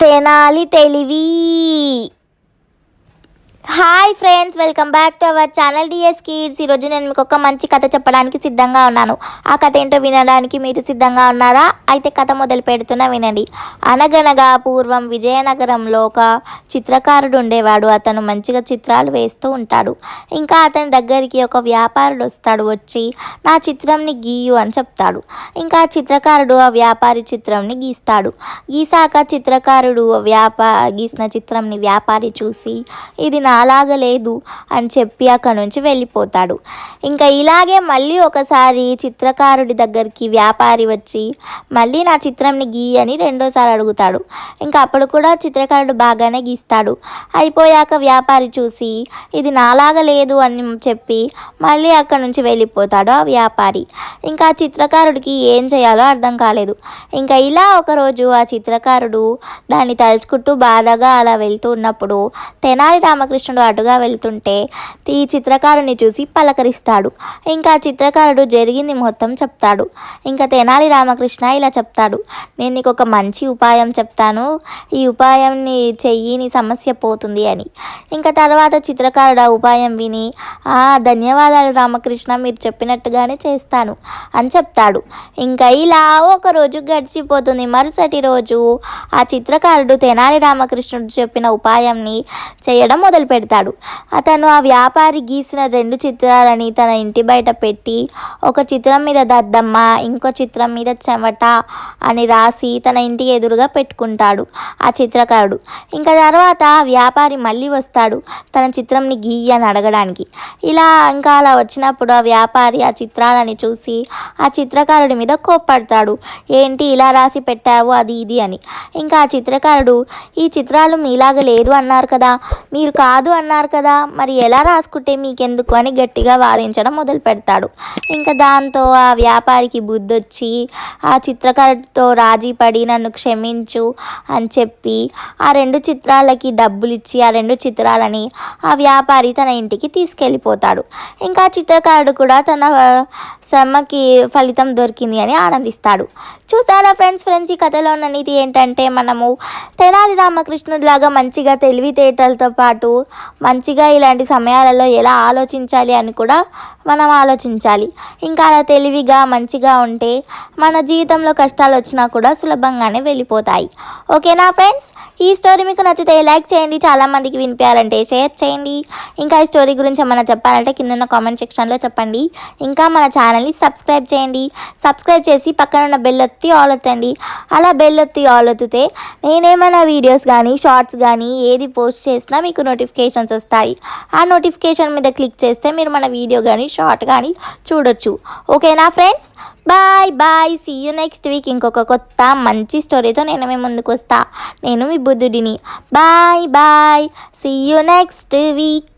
తెనాలి తెలివి. Hi friends welcome back to our channel DS kids ఈరోజు నేను మీకు ఒక మంచి కథ చెప్పడానికి సిద్ధంగా ఉన్నాను. ఆ కథ ఏంటో వినడానికి మీరు సిద్ధంగా ఉన్నారా? అయితే కథ మొదలు పెడుతున్నా వినండి. అనగనగా పూర్వం విజయనగరంలో ఒక చిత్రకారుడు ఉండేవాడు. అతను మంచిగా చిత్రాలు వేస్తూ ఉంటాడు. ఇంకా అతని దగ్గరికి ఒక వ్యాపారుడు వస్తాడు. వచ్చి నా చిత్రంని గీయు అని చెప్తాడు. ఇంకా చిత్రకారుడు ఆ వ్యాపారి చిత్రంని గీస్తాడు. గీసాక చిత్రకారుడు వ్యాపా గీసిన చిత్రంని వ్యాపారి చూసి ఇది నా నాలాగా లేదు అని చెప్పి అక్కడి నుంచి వెళ్ళిపోతాడు. ఇంకా ఇలాగే మళ్ళీ ఒకసారి చిత్రకారుడి దగ్గరికి వ్యాపారి వచ్చి మళ్ళీ నా చిత్రంని గీ అని రెండోసారి అడుగుతాడు. ఇంకా అప్పుడు కూడా చిత్రకారుడు బాగానే గీస్తాడు. అయిపోయాక వ్యాపారి చూసి ఇది నాలాగా లేదు అని చెప్పి మళ్ళీ అక్కడి నుంచి వెళ్ళిపోతాడు ఆ వ్యాపారి. ఇంకా చిత్రకారుడికి ఏం చేయాలో అర్థం కాలేదు. ఇంకా ఇలా ఒకరోజు ఆ చిత్రకారుడు దాన్ని తలుచుకుంటూ బాధగా అలా వెళ్తూ ఉన్నప్పుడు తెనాలి రామకృష్ణ శ్రీకృష్ణుడు అటుగా వెళ్తుంటే ఈ చిత్రకారుని చూసి పలకరిస్తాడు. ఇంకా ఆ చిత్రకారుడు జరిగింది మొత్తం చెప్తాడు. ఇంకా తెనాలి రామకృష్ణ ఇలా చెప్తాడు. నేను నీకు ఒక మంచి ఉపాయం చెప్తాను. ఈ ఉపాయంని చెయ్యి నీ సమస్య పోతుంది అని. ఇంకా తర్వాత చిత్రకారుడు ఆ ఉపాయం విని "ఆ, ధన్యవాదాలు రామకృష్ణ మీరు చెప్పినట్టుగానే చేస్తాను అని చెప్తాడు. ఇంకా ఇలా ఒక రోజు గడిచిపోతుంది. మరుసటి రోజు ఆ చిత్రకారుడు తెనాలి రామకృష్ణుడు చెప్పిన ఉపాయంని చేయడం మొదలు పెడతాడు. అతను ఆ వ్యాపారి గీసిన రెండు చిత్రాలని తన ఇంటి బయట పెట్టి ఒక చిత్రం మీద దద్దమ్మ ఇంకో చిత్రం మీద చెమట అని రాసి తన ఇంటికి ఎదురుగా పెట్టుకుంటాడు ఆ చిత్రకారుడు. ఇంకా తర్వాత ఆ వ్యాపారి మళ్ళీ వస్తాడు తన చిత్రంని గీయి అని అడగడానికి. ఇలా ఇంకా అలా వచ్చినప్పుడు ఆ వ్యాపారి ఆ చిత్రాలని చూసి ఆ చిత్రకారుడి మీద కోప్పడతాడు. ఏంటి ఇలా రాసి పెట్టావు అది ఇది అని. ఇంకా ఆ చిత్రకారుడు ఈ చిత్రాలు మీలాగా లేదు అన్నారు కదా మీరు కాదు అన్నారు కదా మరి ఎలా రాసుకుంటే మీకెందుకు అని గట్టిగా వాదించడం మొదలు పెడతాడు. ఇంకా దాంతో ఆ వ్యాపారికి బుద్ధొచ్చి ఆ చిత్రకారుడితో రాజీ పడి నన్ను క్షమించు అని చెప్పి ఆ రెండు చిత్రాలకి డబ్బులు ఇచ్చి ఆ రెండు చిత్రాలని ఆ వ్యాపారి తన ఇంటికి తీసుకెళ్ళిపోతాడు. ఇంకా చిత్రకారుడు కూడా తన శ్రమకి ఫలితం దొరికింది అని ఆనందిస్తాడు. చూసారా ఫ్రెండ్స్ ఫ్రెండ్స్ ఈ కథలో ఉన్న నీతి ఏంటంటే మనము తెనాలి రామకృష్ణుడిలాగా మంచిగా తెలివితేటలతో పాటు మంచిగా ఇలాంటి సమయాలలో ఎలా ఆలోచించాలి అని కూడా మనం ఆలోచించాలి. ఇంకా అలా తెలివిగా మంచిగా ఉంటే మన జీవితంలో కష్టాలు వచ్చినా కూడా సులభంగానే వెళ్ళిపోతాయి. ఓకేనా ఫ్రెండ్స్? ఈ స్టోరీ మీకు నచ్చితే లైక్ చేయండి చాలామందికి వినిపించాలంటే షేర్ చేయండి. ఇంకా ఈ స్టోరీ గురించి ఏమైనా చెప్పాలంటే కింద ఉన్న కామెంట్ సెక్షన్లో చెప్పండి. ఇంకా మన ఛానల్ని సబ్స్క్రైబ్ చేయండి. సబ్స్క్రైబ్ చేసి పక్కన ఉన్న బెల్ ఒత్తి ఆల్ ఒత్తండి. అలా బెల్ ఒత్తి ఆల్ ఒత్తితే నేనేమైనా వీడియోస్ కానీ షార్ట్స్ కానీ ఏది పోస్ట్ చేసినా మీకు నోటిఫికేషన్ నోటిఫికేషన్స్ వస్తాయి. ఆ నోటిఫికేషన్ మీద క్లిక్ చేస్తే మీరు మన వీడియో కానీ షార్ట్ కానీ చూడొచ్చు. ఓకేనా friends bye bye see you next week ఇంకొక కొత్త మంచి స్టోరీతో నేను మీ ముందుకు వస్తా. నేను మీ బుద్ధుడిని. Bye bye see you next week